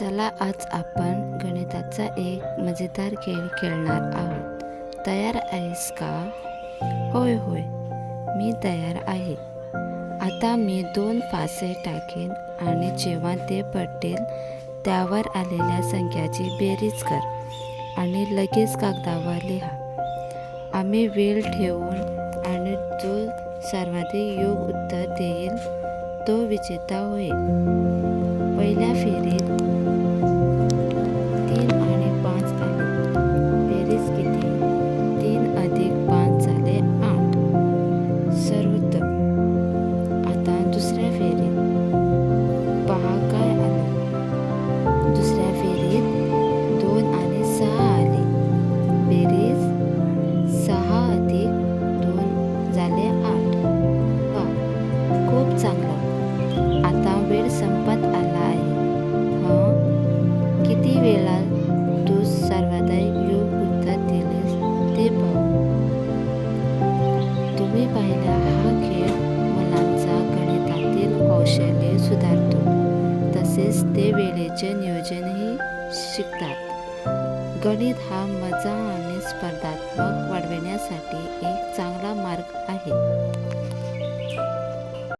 चला आज आपण गणिताचा एक मजेदार खेळ खेळणार आहोत. तयार आहेस का? होय होय. मी तयार आहे. आता मी दोन फासे टाकेन आणि जेव्हा ते पडतील त्यावर आलेल्या संख्याची बेरीज कर आणि लगेच कागदावर लिहा. आम्ही वेळ ठेवून आणि जो सर्वाधिक योग उत्तर देईल तो विजेता होईल. पहिल्या फेरी आता संपत आला आहे हो? किती वेळा तू सर्वाधिक योग्य उत्तर दिलेस ते पाहू. तुम्ही पाहिला हा खेळ मुलांचा गणितातील कौशल्य सुधारतो. तसेच ते वेळेचे नियोजनही शिकतात. गणित हा मजा आणि स्पर्धात्मक वाढविण्यासाठी एक चांगला मार्ग आहे.